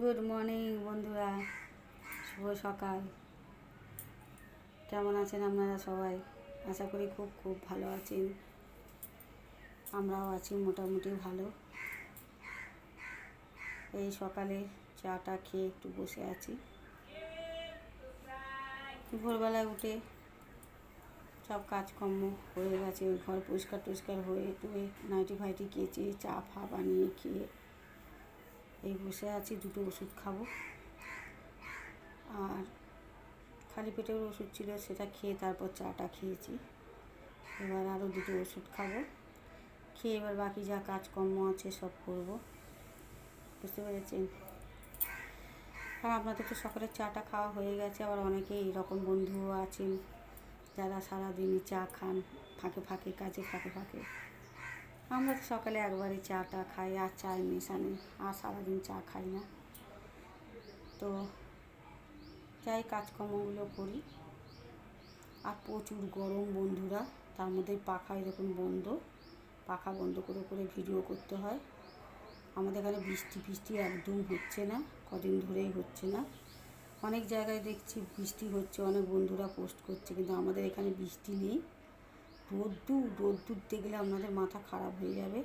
Good morning বন্ধুরা। শুভ সকাল। কেমন আছেন আপনারা সবাই? আশা করি খুব খুব ভালো আছেন। আমরাও আছি মোটামুটি ভালো। এই সকালে চাটা খেয়ে একটু বসে আছি। ভোরবেলায় উঠে সব কাজকর্ম হয়ে গেছে। ঘর পরিষ্কার টরিষ্কার হয়ে টুয়ে নাইটি ফাইটি কেচে চা ফা বানিয়ে খেয়ে এই বসে আছি, দুটো ওষুধ খাব। আর খালি পেটের ওষুধ ছিল, সেটা খেয়ে তারপর চাটা খেয়েছি। এবার আরও দুটো ওষুধ খাব। খেয়ে এবার বাকি যা কাজকর্ম আছে সব করব। বুঝতে পেরেছেন? আর আপনাদের তো সকালের চাটা খাওয়া হয়ে গেছে, আবার অনেকে এরকম বন্ধুও আছেন, যারা সারাদিনই চা খান, ফাঁকে ফাঁকে, কাজে ফাঁকে ফাঁকে। আমরা তো সকালে একবারই চাটা খাই আর চায় মেশা নেই আর সারাদিন চা খাই না। তো যাই কাজকর্মগুলো করি। আর প্রচুর গরম বন্ধুরা, তার মধ্যে পাখা এরকম বন্ধ। পাখা বন্ধ করে করে ভিডিও করতে হয়। আমাদের এখানে বৃষ্টি ফিষ্টি একদম হচ্ছে না, কদিন ধরেই হচ্ছে না। অনেক জায়গায় দেখছি বৃষ্টি হচ্ছে, অনেক বন্ধুরা পোস্ট করছে, কিন্তু আমাদের এখানে বৃষ্টি নেই। রোদ্দুর রোদ্দুর দেখলে আপনাদের মাথা খারাপ হয়ে যাবে।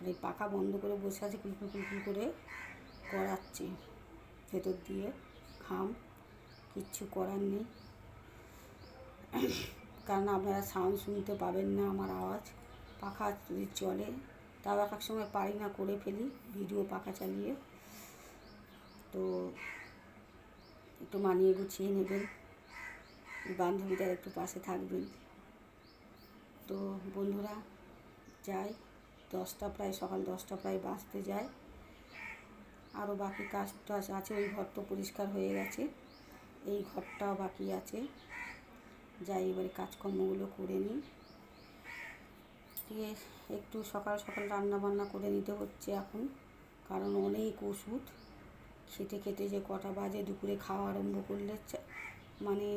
আর এই পাখা বন্ধ করে বসে আছে কুলকুল কুলকুল করে করাচ্ছে। ভেতর দিয়ে খাম কিচ্ছু করার নেই। কারণ আপনারা সাউন্ড শুনতে পাবেন না আমার আওয়াজ। পাখা যদি চলে, তাও এক এক সময় পারি না করে ফেলি ভিডিও পাখা চালিয়ে। তো একটু মানিয়ে গুছিয়ে নেবেন। বান্ধবীদের একটু পাশে থাকবেন। তো বন্ধুরা যাই, দশটা প্রায়, সকাল দশটা প্রায় বাজতে যায়। আরও বাকি কাজ টাজ আছে, ওই ঘর তো পরিষ্কার হয়ে গেছে। এই ঘরটাও বাকি আছে। যাই, এবারে কাজকর্মগুলো করে নিই। দিয়ে একটু সকাল সকাল রান্না বান্না করে নিতে হচ্ছে এখন, কারণ অনেক ওষুধ। খেতে খেতে যে কটা বাজে, দুপুরে খাওয়া আরম্ভ করলে মানে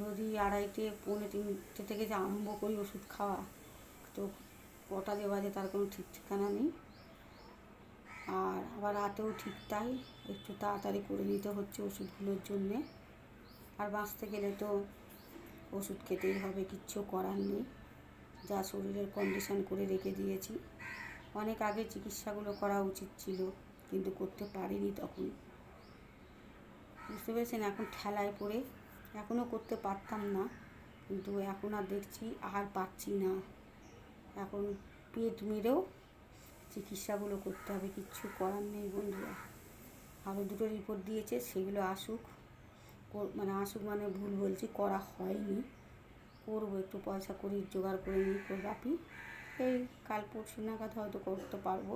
যদি আড়াইটে, পৌনে তিনটে থেকে যে আরম্ভ করি ওষুধ খাওয়া, তো কটা যে বাজে তার কোনো ঠিক ঠিকানা নেই। আর আবার রাতেও ঠিক তাই, একটু তাড়াতাড়ি করে নিতে হচ্ছে ওষুধগুলোর জন্যে। আর বাঁচতে গেলে তো ওষুধ খেতেই হবে, কিচ্ছু করার নেই। যা শরীরের কন্ডিশন করে রেখে দিয়েছি। অনেক আগে চিকিৎসাগুলো করা উচিত ছিল, কিন্তু করতে পারিনি তখন। বুঝতে পেরেছেন? এখন ঠেলায় পড়ে এখনও করতে পারতাম না, কিন্তু এখন আর দেখছি আর পাচ্ছি না। এখন পেট মেরেও চিকিৎসাগুলো করতে হবে, কিচ্ছু করার নেই বন্ধুরা। আরও দুটো রিপোর্ট দিয়েছে, সেগুলো আসুক। মানে আসুক মানে ভুল বলছি, করা হয়নি। করব, একটু পয়সা করি, জোগাড় করে নিই বাপি এই কাল পরশু নাগাদ হয়তো করতে পারব।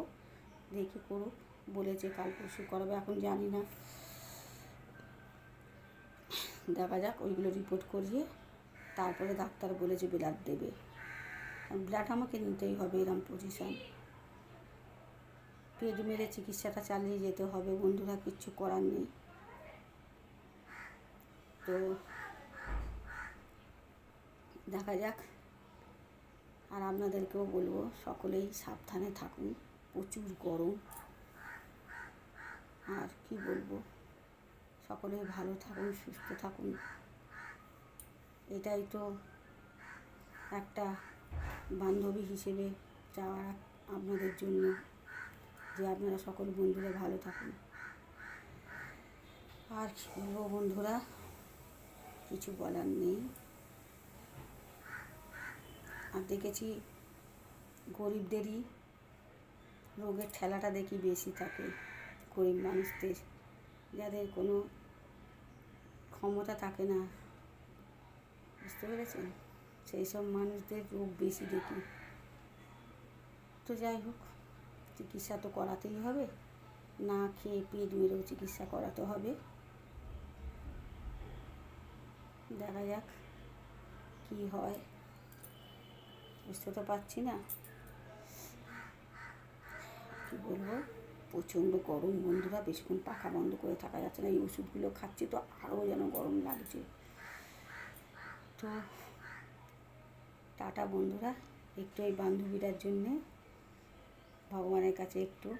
দেখি করুক, বলেছে কাল পরশু করাবে, এখন জানি না। দেখা যাক, ওইগুলো রিপোর্ট করিয়ে তারপরে ডাক্তার বলেছে ব্লাড দেবে। ব্লাড আমাকে নিতেই হবে এরম পজিশন পেট মেরে চিকিৎসাটা চালিয়ে যেতে হবে, বন্ধুরা কিচ্ছু করার নেই। তো দেখা যাক, আর আপনাদেরকেও বলব, সকলেই সাবধানে থাকুন, প্রচুর গরম। আর কি বলব? সকলেই ভালো থাকুন, সুস্থ থাকুন। এটাই তো একটা বান্ধবী হিসেবে চাওয়া আপনাদের জন্য, যে আপনারা সকল বন্ধুরা ভালো থাকুন। আর কি বলব বন্ধুরা, কিছু বলার নেই। আর দেখেছি গরিবদেরই রোগের ঠেলাটা দেখি বেশি থাকে, গরিব মানুষদের, যাদের কোনো ক্ষমতা থাকে না। বুঝতে পেরেছেন? সেই সব মানুষদের রোগ বেশি দেখি। তো যাই হোক, চিকিৎসা তো করাতেই হবে। না খেয়ে পেট মেরেও চিকিৎসা করাতে হবে। দেখা যাক কি হয়। বুঝতে তো পারছি না। কি বলব? প্রচণ্ড গরম বন্ধুরা বেশিক্ষণ পাখা বন্ধ করে থাকা যাচ্ছে না, এই ওষুধগুলো খাচ্ছি তো আরও যেন গরম লাগছে। তো টাটা বন্ধুরা, একটু এই বান্ধবীটার জন্যে, ভগবানের কাছে একটু।